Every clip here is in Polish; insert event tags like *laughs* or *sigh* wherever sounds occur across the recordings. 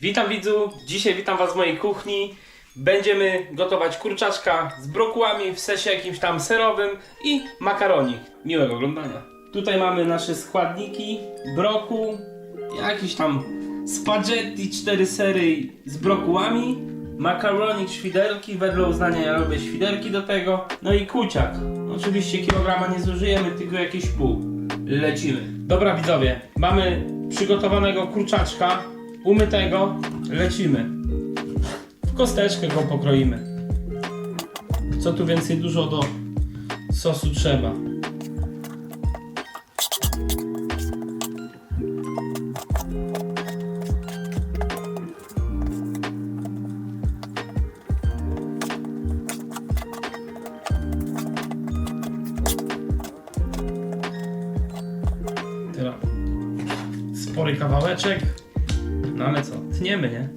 Witam widzu, dzisiaj witam was w mojej kuchni. Będziemy gotować kurczaczka z brokułami w sesie jakimś tam serowym i makaronik. Miłego oglądania. Tutaj mamy nasze składniki, brokuł, jakiś tam spaghetti, cztery sery z brokułami, makaronik, świderki, wedle uznania ja lubię świderki do tego, no i kuciak. Oczywiście kilograma nie zużyjemy, tylko jakieś pół. Lecimy. Dobra widzowie, mamy przygotowanego kurczaczka, umytego, lecimy. W kosteczkę go pokroimy. Co tu więcej dużo do sosu trzeba. Teraz spory kawałeczek. Ale co, tniemy, nie?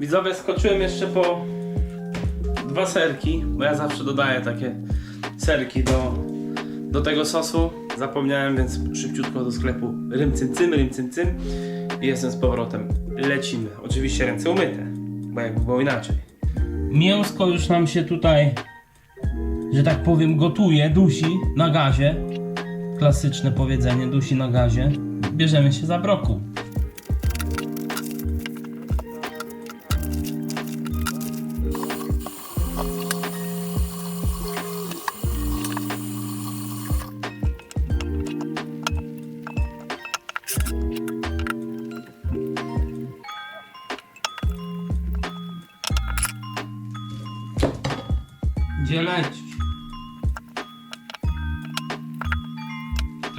Widzowie, skoczyłem jeszcze po dwa serki, bo ja zawsze dodaję takie serki do, do tego sosu. Zapomniałem, więc szybciutko do sklepu rym cym cym, rym cym i jestem z powrotem. Lecimy. Oczywiście ręce umyte, bo jakby było inaczej. Mięsko już nam się tutaj, że tak powiem, gotuje, dusi na gazie. Klasyczne powiedzenie, dusi na gazie. Bierzemy się za brokuł.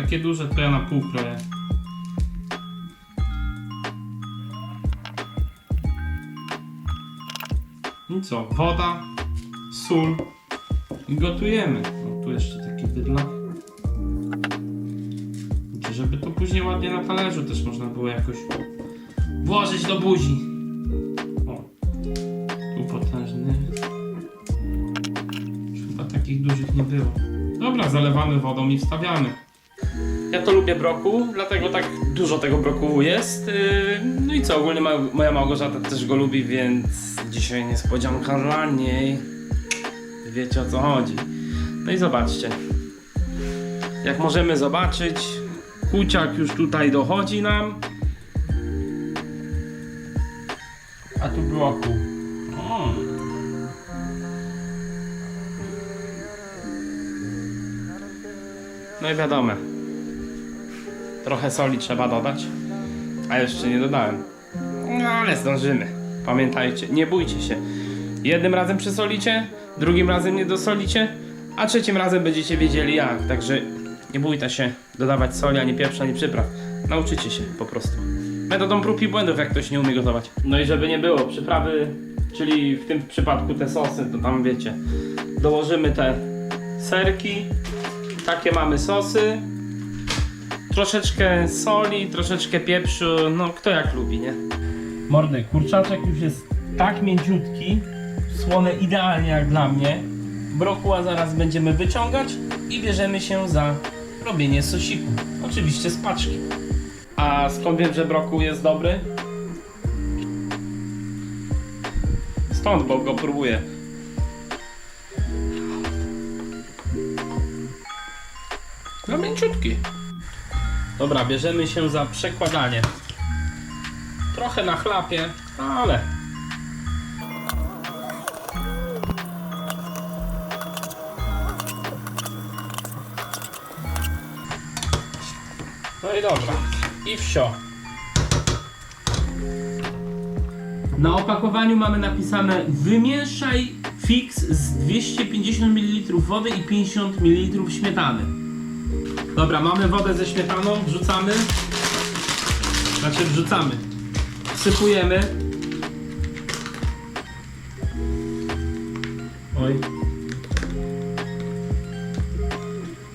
Takie duże to ja na pół kroję. I co? Woda, sól i gotujemy. No tu jeszcze taki. Wiecie, Żeby to później ładnie na talerzu też można było jakoś włożyć do buzi. O, tu potężny. Chyba takich dużych nie było. Dobra, zalewamy wodą i wstawiamy. Ja to lubię brokuł, dlatego tak dużo tego brokułu jest. Yy, No i co, ogólnie moja Małgorzata też go lubi, więc dzisiaj niespodzianka dla niej. Wiecie o co chodzi. No i zobaczcie. Jak możemy zobaczyć, kuciak już tutaj dochodzi nam. A tu brokuł. O. No i wiadomo. Trochę soli trzeba dodać. A jeszcze nie dodałem. No ale zdążymy. Pamiętajcie, nie bójcie się. Jednym razem przesolicie, drugim razem nie dosolicie, a trzecim razem będziecie wiedzieli jak. Także nie bójcie się dodawać soli, ani pieprza, ani przypraw. Nauczycie się po prostu. Metodą prób i błędów, jak ktoś nie umie gotować. No i żeby nie było, przyprawy, czyli w tym przypadku te sosy, to tam wiecie, dołożymy te serki, takie mamy sosy, troszeczkę soli, troszeczkę pieprzu, no kto jak lubi, nie? Mordy, kurczaczek już jest tak mięciutki, słone idealnie jak dla mnie. Brokuła zaraz będziemy wyciągać i bierzemy się za robienie sosiku. Oczywiście z paczki. A skąd wiem, że brokuł jest dobry? Stąd, bo go próbuję. No mięciutki. Dobra, bierzemy się za przekładanie. Trochę na chlapie, ale. No i dobra. I wsio. Na opakowaniu mamy napisane wymieszaj fix z 250 ml wody i 50 ml śmietany. Dobra, mamy wodę ze śmietaną, wrzucamy. Znaczy wrzucamy. Wsypujemy. Oj.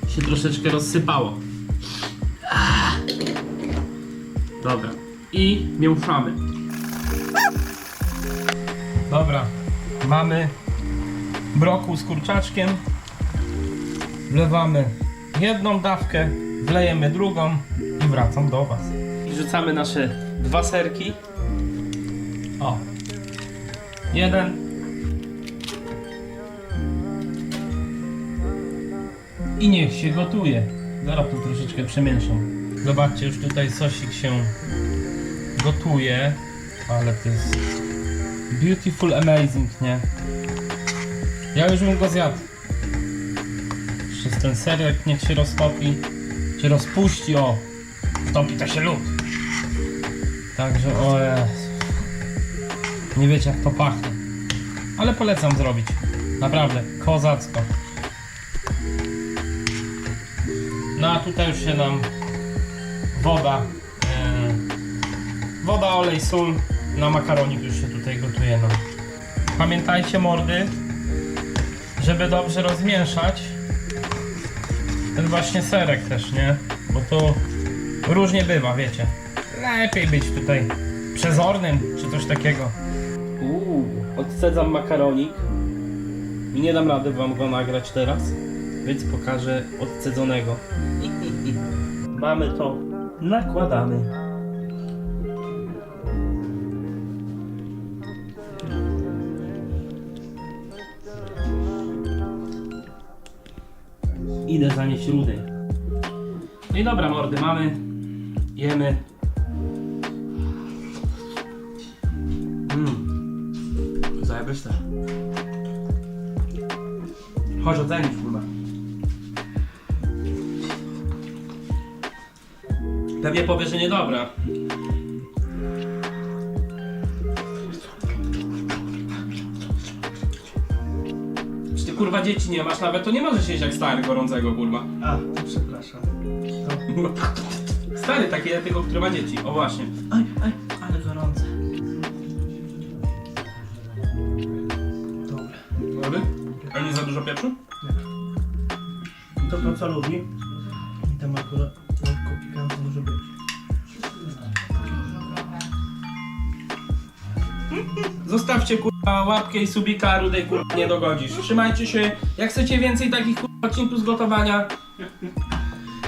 się troszeczkę rozsypało. Dobra. I mięszamy. Dobra. Mamy brokuł z kurczaczkiem. Wlewamy jedną dawkę, wlejemy drugą i wracam do Was. I rzucamy nasze dwa serki. O. Jeden. I niech się gotuje. Zaraz tu troszeczkę przemieszam. Zobaczcie, już tutaj sosik się gotuje. Ale to jest beautiful, amazing, nie? Ja już bym go zjadł. Przez ten serek niech się roztopi. Się rozpuści, o. Topi to się lód. Także, o Jezu. Nie wiecie jak to pachnie. Ale polecam zrobić. Naprawdę, kozacko. No a tutaj już się nam woda, e, woda, olej, sól na makaronik już się tutaj gotuje nam. Pamiętajcie mordy, żeby dobrze rozmieszać ten właśnie serek też, nie? Bo to różnie bywa, wiecie. Lepiej być tutaj przezornym czy coś takiego. Uuu, odcedzam makaronik i nie dam rady wam go nagrać teraz, więc pokażę odcedzonego. *laughs* Mamy to, nakładamy. Idę zanieść rudy. No i dobra mordy, mamy. Jemy. Mmm. Zajebiste. Chodź ocenić kurwa. Pewnie powie, że niedobra. Kurwa dzieci nie masz nawet, to nie możesz jeść jak stary gorącego kurwa. A, przepraszam. Stary taki tego, który ma dzieci. O właśnie. Aj, aj, ale gorące. Dobra. Młody? A nie za dużo pieprzu? To to co lubi. I tam akurat lekko pikantne może być. Zostawcie kurwa łapkę i subika, a rudej kurwa nie dogodzisz. Trzymajcie się. Jak chcecie więcej takich kurwa odcinków z gotowania,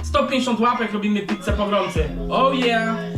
150 łapek robimy pizzę po gorący. Oh yeah!